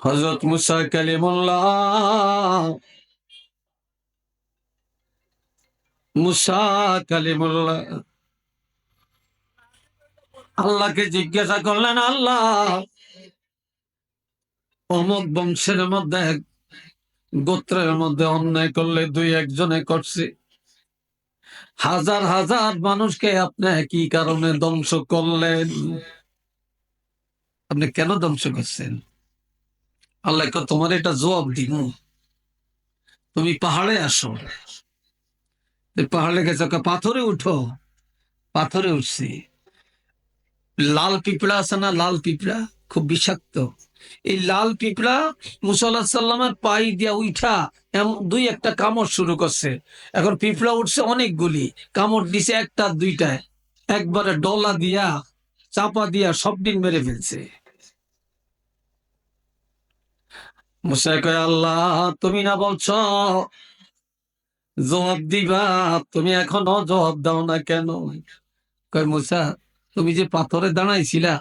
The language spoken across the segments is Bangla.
হজরত মুসা কালিমুল্লাহ মুসা কালিমুল্লাহ আল্লাহকে জিজ্ঞাসা করলেন আল্লাহ অমুক বংশের মধ্যে গোত্রের মধ্যে অন্যায় করলে দুই একজনে করছে হাজার হাজার মানুষকে আপনি কি কারণে ধ্বংস করলেন আপনি কেন ধ্বংস করছেন আল্লাহ তোমার এটা জবাব দিব তুমি পাহাড়ে আসো। পাহাড়ে গেছে পাথরে উঠো। পাথরে উঠছি। লাল পিঁপড়া আছে না, লাল পিঁপড়া? খুব বিষাক্ত। এই লাল পিঁপড়া মুসাল্লাহ সাল্লামের পাই দিয়া উঠা এমন দুই একটা কামড় শুরু করছে। এখন পিঁপড়া উঠছে অনেকগুলি কামড় দিছে একটা, দুইটায়। একবারে ডলা দিয়া, চাপা দিয়া সব দিন মেরে ফেলছে। মুসা কয়, আল্লাহ, তুমি না বলছ? জবাব দিবা। তুমি এখনও জবাব দাও না কেন? কয়, মুসা, তুমি যে পাথরে দাঁড়াইছিলা,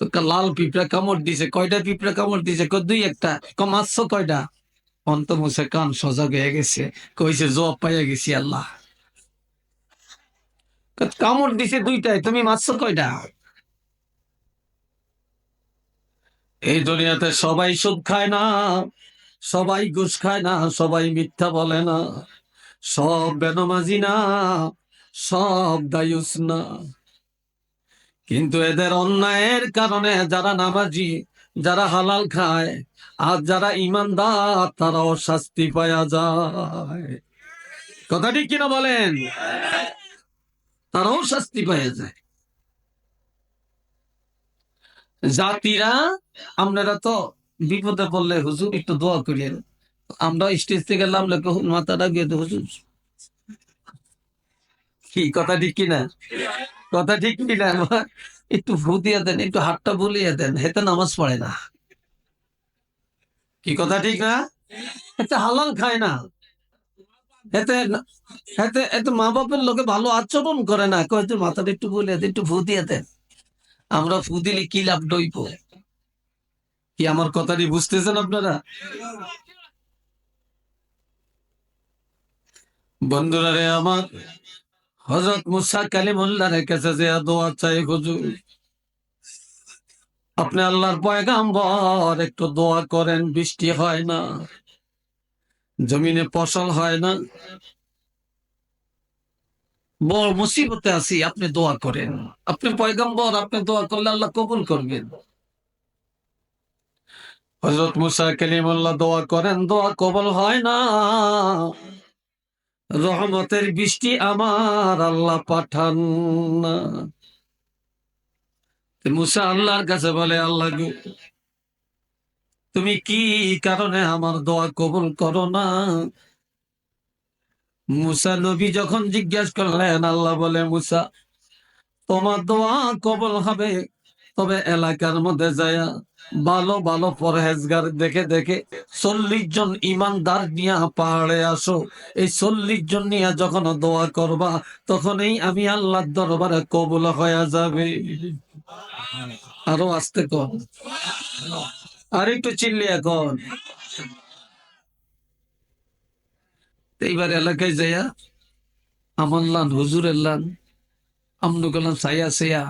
তো লাল পিঁপড়া কামড় দিছে। কয়টা পিঁপড়া কামড় দিছে? কয়, দুই একটা। ক মারছ কয়টা? অন্ত মুসা কান সজাগ হয়ে গেছে। কইছে, জবাব পাইয়া গেছি, আল্লাহ। কামড় দিছে দুইটাই। তুমি মারছ কয়টা? এই দুনিয়াতে সবাই সুদ খায় না, সবাই ঘুষ খায় না, সবাই মিথ্যা বলে না। সব বেনমাজি না, সব দায়ুস না। কিন্তু এদের অন্যায়ের কারণে যারা নামাজি, যারা হালাল খায়, আর যারা ইমানদার তারাও শাস্তি পাওয়া যায়। কথা ঠিক কিনা বলেন? তারাও শাস্তি পাওয়া যায়। জাতিরা আপনারা তো বিপদে পড়লে হুজুর একটু দোয়া করিলেন আমরা স্টেজ থেকে নামলে মাথাটা গিয়ে হুজুর। কি, কথা ঠিক কিনা? কথা ঠিক কিনা? একটু ভু দিয়ে দেন, একটু হাতটা বলিয়ে দেন হেতে নামাজ পড়ে না। কি, কথা ঠিক না? এতে হালাল খায় না। এতে এতে এতে মা বাপের লোকে ভালো আচরণ করে না। কয়তো মাথাটা একটু বলিয়ে দেন একটু ভু দিয়ে দেন। আমরা ফু দিলে কি লাভ ডইব? কি আমার কথাটি বুঝতেছেন আপনারা? বন্ধুরা রে আমার হজরত মুসা কালিমুল্লাহর কাছে যে দোয়া চাই হুজুর, আপনি আল্লাহর পয়গাম্বর, একটু দোয়া করেন, বৃষ্টি হয় না, জমিনে ফসল হয় না বড় মুসিবতে আছি, আপনি দোয়া করেন। আপনি পয়গাম্বর, আপনি দোয়া করলে আল্লাহ কবুল করবেন। হজরত মুসা কালিমুল্লাহ দোয়া করেন, দোয়া কবল হয় না। রহমতের বৃষ্টি আমার আল্লাহ পাঠান না। মুসা আল্লাহর কাছে বলে, আল্লাহ তুমি কি কারণে আমার দোয়া কবুল করো না? মুসা নবী যখন জিজ্ঞেস করলেন, আল্লাহ বলে, মুসা, তোমার দোয়া কবল হবে। তবে এলাকার মধ্যে যায়, ভালো ভালো পরহেজগার দেখে দেখে চল্লিশ জন ইমানদার নিয়ে পাহাড়ে আসো। এই চল্লিশ জন নিয়ে যখন দোয়া করবা, তখনই আমি আল্লাহর দরবারে কবুল হয়ে যাবে। আরও আসতে কর। আর একটু চিল্লি এখন এইবার এলাকায় যাইয়া আমার লান, হুজুরের লান আমনু গেলাম সাইয়া সাইয়া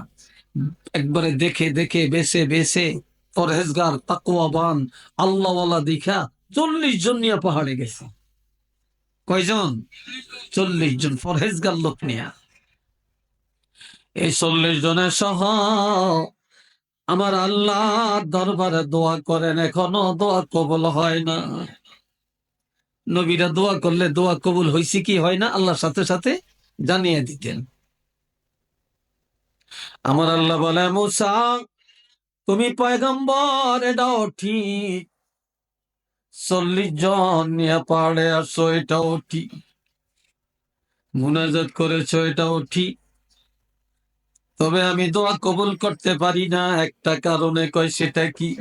একবারে দেখে দেখে, বেছে বেছে, পরহেজগার তাকুয়াবান আল্লাহওয়ালা দেখা চল্লিশ জন নিয়ে পাহাড়ে গেছে। কয়জন? চল্লিশ জন পরহেজগার লোক নিয়া। এই চল্লিশ জনের সহ আমার আল্লাহ দরবারে দোয়া করেন, এখনও দোয়া কবল হয় না। নবীরা দোয়া করলে দোয়া কবুল হয়েছে কি হয় না? আল্লাহর সাথে সাথে জানিয়ে দিতেন। আমার আল্লাহ বলে, মুসা, তুমি পয়গম্বর, এটাও ঠিক। চল্লিশ জন নিয়ে পাহাড়ে আসো এটাও ঠিক। মুনাজাত করেছ, এটাও ঠিক। তবে আমি দোয়া কবুল করতে পারি না। একটা কারণে কয়, সেটা কি?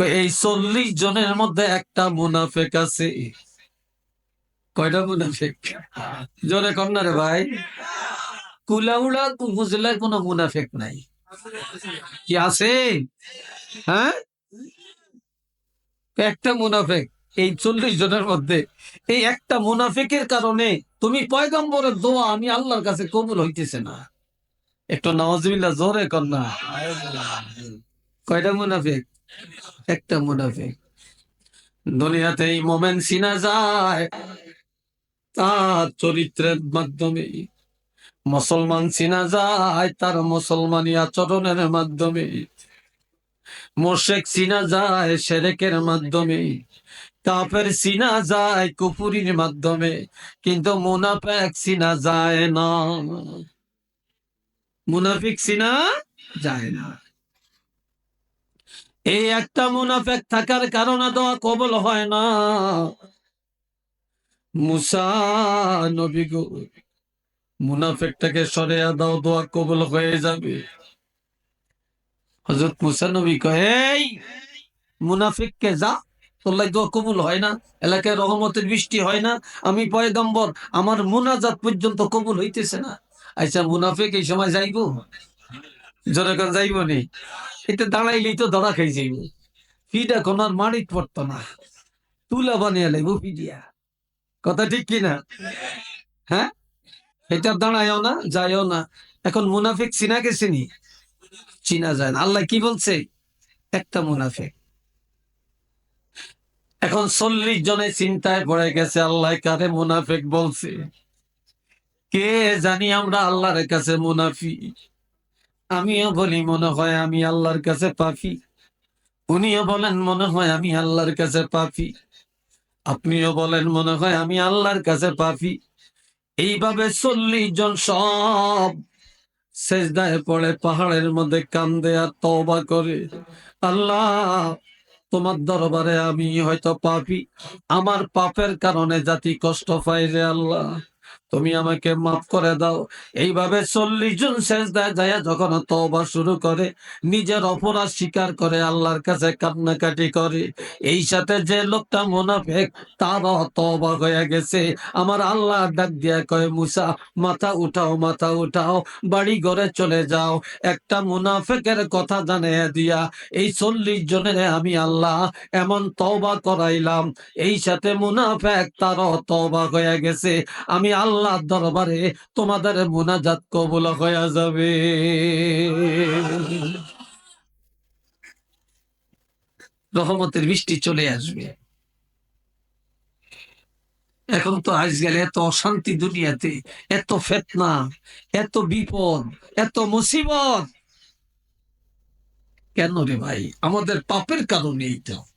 এই চল্লিশ জনের মধ্যে একটা মুনাফেক আছে। কয়টা মুনাফেক? জোরে কম না রে ভাই। কুলাউড়া উপজেলার কোনো মুনাফেক নাই। কি আছে? হ্যাঁ? একটা মুনাফেক, এই চল্লিশ জনের মধ্যে। এই একটা মুনাফেকের কারণে তুমি পয়গম্বরের দোয়া আমি আল্লাহর কাছে কবুল হইতেছে না। একটু নওয়াজবিল্লা জোরে না। কয়টা মুনাফেক? একটা মুনাফেক। দুনিয়াতে এই মোমেন চিনা যায়, তার চরিত্রের মাধ্যমে মুসলমান চিনা যায়, তার মুসলমানি আচরণের মাধ্যমে মোশেক চিনা যায়, সেরেকের মাধ্যমে কাপের চিনা যায় কুপুরির মাধ্যমে কিন্তু মুনাফেক চিনা যায় না। মুনাফিক চিনা যায় না। এই একটা মুনাফেক থাকার কারণে দোয়া কবল হয় না। মুসা মুনাফেকটাকে সরে দাও, দোয়া কবল হয়ে যাবে। হজরত যা, তোর লাই দোয়া কবুল হয় না, এলাকায় রহমতের বৃষ্টি হয় না, আমি পয়গম্বর, আমার মুনাজাত পর্যন্ত কবুল হইতেছে না। আচ্ছা মুনাফিক এই সময় যাইব? জনগণ যাইব নি। এটা দাঁড়াইলেই তো ধরা খাই যাইব। ফিটা কোনার মাড়িত পড়তো না। তুলা বানিয়ে লাইব ফিডিয়া। কথা ঠিক কিনা? হ্যাঁ? এটা দাঁড়ায়ও না, যায়ও না। এখন মুনাফিক চিনা গেছে নি? চিনা যায় না। আল্লাহ কি বলছে? একটা মুনাফিক। এখন চল্লিশ জনে চিন্তায় পড়ে গেছে, আল্লাহ কারে মুনাফিক বলছে? কে জানি আমরা আল্লাহর কাছে মুনাফি আমিও বলি, মনে হয় আমি আল্লাহর কাছে পাফি উনিও বলেন, মনে হয় আমি আল্লাহর কাছে পাফি আপনিও বলেন, মনে হয় আমি আল্লাহর কাছে পাফি এইভাবে চল্লিশ জন সব সেজদায় পড়ে, পাহাড়ের মধ্যে কান্দে আর তওবা করে। আল্লাহ, তোমার দরবারে আমি হয়তো পাপি। আমার পাপের কারণে জাতি কষ্ট পাই রে আল্লাহ। তুমি আমাকে মাফ করে দাও। এইভাবে চল্লিশ জন শেষ দেয় যায় যখন তওবা শুরু করে, নিজের অপরাধ স্বীকার করে আল্লাহর কাছে কান্নাকাটি করে, এই সাথে যে লোকটা মোনাফেক, তারও তওবা হয়ে গেছে। আমার আল্লাহ ডাক দিয়া কয়, মুসা, মাথা উঠাও মাথা উঠাও, বাড়ি ঘরে চলে যাও। একটা মুনাফেকের কথা জানিয়ে দিয়া, এই চল্লিশ জনের আমি আল্লাহ এমন তওবা করাইলাম। এই সাথে মুনাফেক, তারও তওবা হয়ে গেছে। আমি আল্লাহ দরবারে তোমাদের মুনাজাত কবুল হয়ে যাবে। রহমতের বৃষ্টি চলে আসবে। এখন তো আজ গেলে এত অশান্তি দুনিয়াতে, এত ফেতনা, এত বিপদ, এত মুসিবত। কেন রে ভাই? আমাদের পাপের কারণে এইটা।